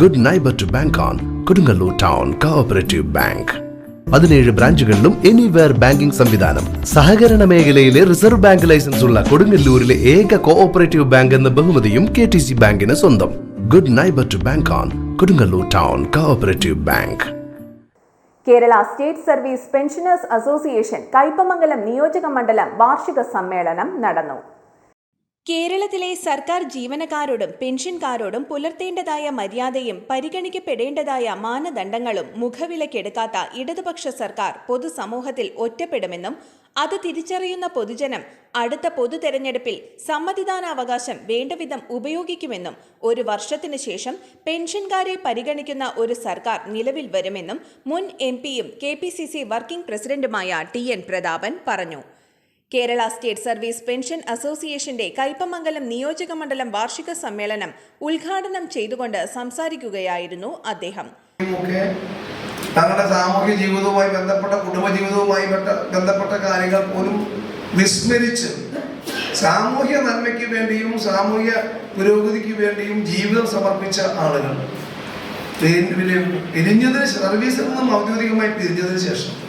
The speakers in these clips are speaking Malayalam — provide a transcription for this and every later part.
Good neighbour to bank on Kodungallur town cooperative bank പതിനേഴ് ബ്രാഞ്ചുകളിലും എനിവെയർ ബാങ്കിംഗ് സംവിധാനം. സഹകരണ മേഖലയിലെ റിസർവ് ബാങ്ക് ലൈസൻസ് ഉള്ള കൊടുങ്ങല്ലൂരിലെ ഏക കോഓപ്പറേറ്റീവ് ബാങ്ക് എന്ന ബഹുമതിയും കെ ടി സി ബാങ്കിന് സ്വന്തം. Good neighbour to bank on Kodungallur town cooperative bank Kerala state service pensioners association Kaipamangalam നിയോജക മണ്ഡലം വാർഷിക സമ്മേളനം നടന്നു. കേരളത്തിലെ സർക്കാർ ജീവനക്കാരോടും പെൻഷൻകാരോടും പുലർത്തേണ്ടതായ മര്യാദയും പരിഗണിക്കപ്പെടേണ്ടതായ മാനദണ്ഡങ്ങളും മുഖവിലക്കെടുക്കാത്ത ഇടതുപക്ഷ സർക്കാർ പൊതുസമൂഹത്തിൽ ഒറ്റപ്പെടുമെന്നും അത് തിരിച്ചറിയുന്ന പൊതുജനം അടുത്ത പൊതു തെരഞ്ഞെടുപ്പിൽ സമ്മതിദാനാവകാശം വേണ്ടവിധം ഉപയോഗിക്കുമെന്നും ഒരു വർഷത്തിനു ശേഷം പെൻഷൻകാരെ പരിഗണിക്കുന്ന ഒരു സർക്കാർ നിലവിൽ വരുമെന്നും മുൻ എം പിയും കെ വർക്കിംഗ് പ്രസിഡന്റുമായ ടി എൻ പ്രതാപൻ പറഞ്ഞു. കേരള സ്റ്റേറ്റ് സർവീസ് പെൻഷൻ അസോസിയേഷന്റെ കയ്പമംഗലം നിയോജക മണ്ഡലം വാർഷിക സമ്മേളനം ഉദ്ഘാടനം ചെയ്തുകൊണ്ട് സംസാരിക്കുകയായിരുന്നു അദ്ദേഹം. തങ്ങളുടെ സാമൂഹ്യ ജീവിതവുമായി ബന്ധപ്പെട്ട കുടുംബജീവിതവുമായി ബന്ധ- ബന്ധപ്പെട്ട കാര്യങ്ങൾ പോലും വിസ്മരിച്ച് സാമൂഹ്യ നന്മയ്ക്ക് വേണ്ടിയും സാമൂഹ്യ പുരോഗതിക്ക് വേണ്ടിയും ജീവിതം സമർപ്പിച്ച ആളുകൾ. പിരി- പിരി- പിരിഞ്ഞതിന് സർവീസിൽ നിന്നും ഔദ്യോഗികമായി പിരിഞ്ഞതിന് ശേഷം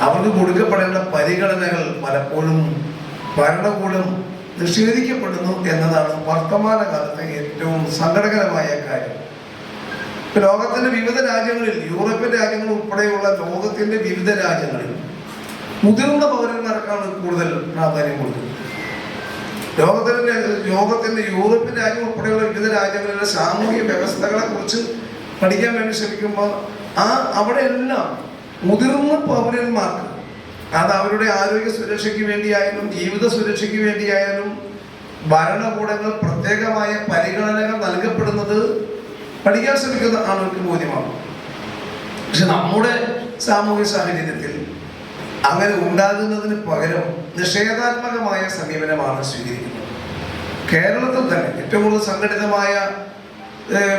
അവർക്ക് കൊടുക്കപ്പെടേണ്ട പരിഗണനകൾ പലപ്പോഴും ഭരണകൂടം നിഷേധിക്കപ്പെടുന്നു എന്നതാണ് വർത്തമാനകാലത്തെ ഏറ്റവും സങ്കടകരമായ കാര്യം. ലോകത്തിന്റെ വിവിധ രാജ്യങ്ങളിൽ യൂറോപ്യൻ രാജ്യങ്ങൾ ഉൾപ്പെടെയുള്ള ലോകത്തിന്റെ വിവിധ രാജ്യങ്ങളിൽ മുതിർന്ന പൗരന്മാർക്കാണ് കൂടുതൽ പ്രാധാന്യം കൊടുക്കുന്നത് ലോകത്തിന്റെ ലോകത്തിന്റെ യൂറോപ്യൻ രാജ്യം ഉൾപ്പെടെയുള്ള വിവിധ രാജ്യങ്ങളിലെ സാമൂഹിക വ്യവസ്ഥകളെ കുറിച്ച് പഠിക്കാൻ വേണ്ടി ശ്രമിക്കുമ്പോൾ ആ അവിടെ എല്ലാം മുതിർന്ന പൗരന്മാർക്ക് അത് അവരുടെ ആരോഗ്യ സുരക്ഷയ്ക്ക് വേണ്ടിയായാലും ജീവിത സുരക്ഷയ്ക്ക് വേണ്ടിയായാലും ഭരണകൂടങ്ങൾ പ്രത്യേകമായ പരിഗണനകൾ നൽകപ്പെടുന്നത് പഠിക്കാൻ ശ്രമിക്കുന്ന ആളുകൾക്ക് ബോധ്യമാണ്. പക്ഷെ നമ്മുടെ സാമൂഹ്യ സാഹചര്യത്തിൽ അങ്ങനെ ഉണ്ടാകുന്നതിന് പകരം നിഷേധാത്മകമായ സമീപനമാണ് സ്വീകരിക്കുന്നത്. കേരളത്തിൽ തന്നെ ഏറ്റവും കൂടുതൽ സംഘടിതമായ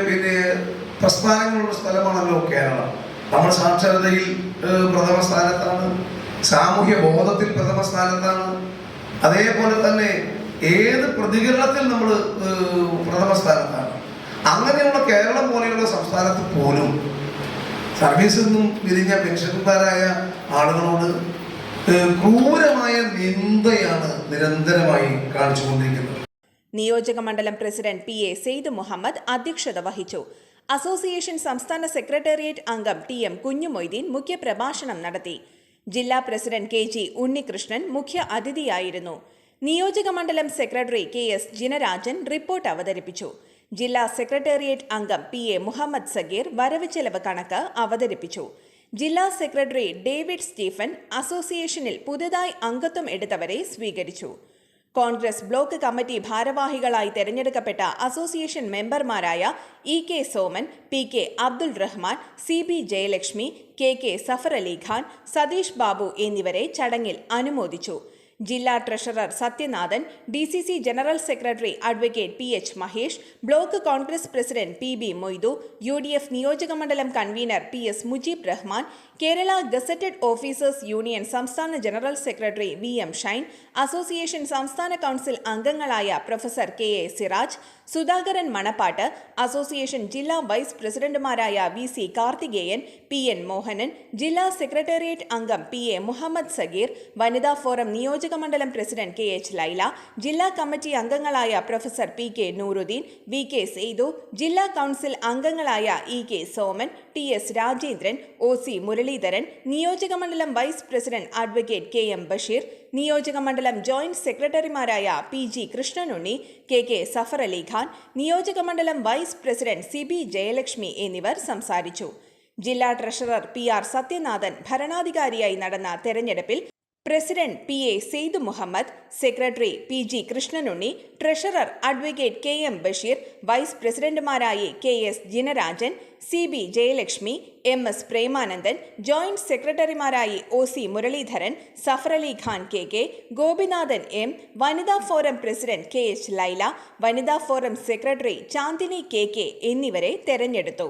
പിന്നെ പ്രസ്ഥാനങ്ങളുള്ള സ്ഥലമാണല്ലോ കേരളം. നമ്മൾ സാക്ഷരതയിൽ പ്രഥമ സ്ഥാനത്താണ്. സാമൂഹ്യ ബോധത്തിൽ പ്രഥമ സ്ഥാനത്താണ്. അതേപോലെ തന്നെ ഏത് പ്രതികരണത്തിൽ നമ്മൾ പ്രഥമ സ്ഥാനത്താണ്. അങ്ങനെയുള്ള കേരളം പോലെയുള്ള സംസ്ഥാനത്ത് പോലും സർവീസിൽ നിന്നും പിരിഞ്ഞ പെൻഷൻകാരായ ആളുകളോട് ക്രൂരമായ നിന്ദയാണ് നിരന്തരമായി കാണിച്ചുകൊണ്ടിരിക്കുന്നത്. നിയോജക മണ്ഡലം president P A Syed Muhammad അധ്യക്ഷത വഹിച്ചു. അസോസിയേഷൻ സംസ്ഥാന സെക്രട്ടേറിയറ്റ് അംഗം ടി എം കുഞ്ഞുമൊയ്തീൻ മുഖ്യപ്രഭാഷണം നടത്തി. ജില്ലാ പ്രസിഡന്റ് കെ ജി ഉണ്ണികൃഷ്ണൻ മുഖ്യ അതിഥിയായിരുന്നു. നിയോജക മണ്ഡലം secretary K S Jinarajan report അവതരിപ്പിച്ചു. ജില്ലാ സെക്രട്ടേറിയറ്റ് അംഗം പി എ മുഹമ്മദ് സഗീർ വരവ് ചെലവ് കണക്ക് അവതരിപ്പിച്ചു. ജില്ലാ സെക്രട്ടറി ഡേവിഡ് സ്റ്റീഫൻ അസോസിയേഷനിൽ പുതുതായി അംഗത്വം എടുത്തവരെ സ്വീകരിച്ചു. കോൺഗ്രസ് ബ്ലോക്ക് കമ്മിറ്റി ഭാരവാഹികളായി തെരഞ്ഞെടുക്കപ്പെട്ട അസോസിയേഷൻ മെമ്പർമാരായ E K Soman P K Abdul Rahman C B Jayalakshmi K K Safar Ali Khan Satheesh Babu എന്നിവരെ ചടങ്ങിൽ അനുമോദിച്ചു. ജില്ലാ treasurer Sathyanathan D C C general secretary advocate P H Mahesh block Congress president P B Moidu U D F നിയോജകമണ്ഡലം convener P S Mujeeb Rahman Kerala gazetted officers union സംസ്ഥാന general secretary V M Shine association സംസ്ഥാന കൗൺസിൽ അംഗങ്ങളായ professor K A Siraj Sudhakaran Manappat association ജില്ലാ വൈസ് പ്രസിഡന്റുമാരായ V C Karthikeyan P N Mohanan ജില്ലാ സെക്രട്ടേറിയറ്റ് അംഗം പി എ മുഹമ്മദ് സഗീർ വനിതാ ഫോറം നിയോജകമണ്ഡലം പ്രസിഡന്റ് കെ എച്ച് ലൈല ജില്ലാ കമ്മിറ്റി അംഗങ്ങളായ professor P K Nooruddin V K Saithu ജില്ലാ കൗൺസിൽ അംഗങ്ങളായ E K Soman T S Rajendran O C Muraleedharan നിയോജകമണ്ഡലം vice president advocate K M Basheer നിയോജകമണ്ഡലം ജോയിന്റ് സെക്രട്ടറിമാരായ P G Krishnanunni K K Safar Ali Khan നിയോജകമണ്ഡലം vice president C B Jayalakshmi എന്നിവർ സംസാരിച്ചു. ജില്ലാ ട്രഷറർ പി ആർ സത്യനാഥൻ ഭരണാധികാരിയായി നടന്ന തെരഞ്ഞെടുപ്പിൽ president P A Syed Muhammad secretary P G Krishnanunni treasurer advocate K M Basheer vice പ്രസിഡന്റുമാരായി K S Jinarajan C B Jayalakshmi M S Premanandan joint സെക്രട്ടറിമാരായി O C Muraleedharan Safarali Khan K K Gopinathan M വനിതാ forum president K H Laila വനിതാ forum secretary Chandini K K എന്നിവരെ തെരഞ്ഞെടുത്തു.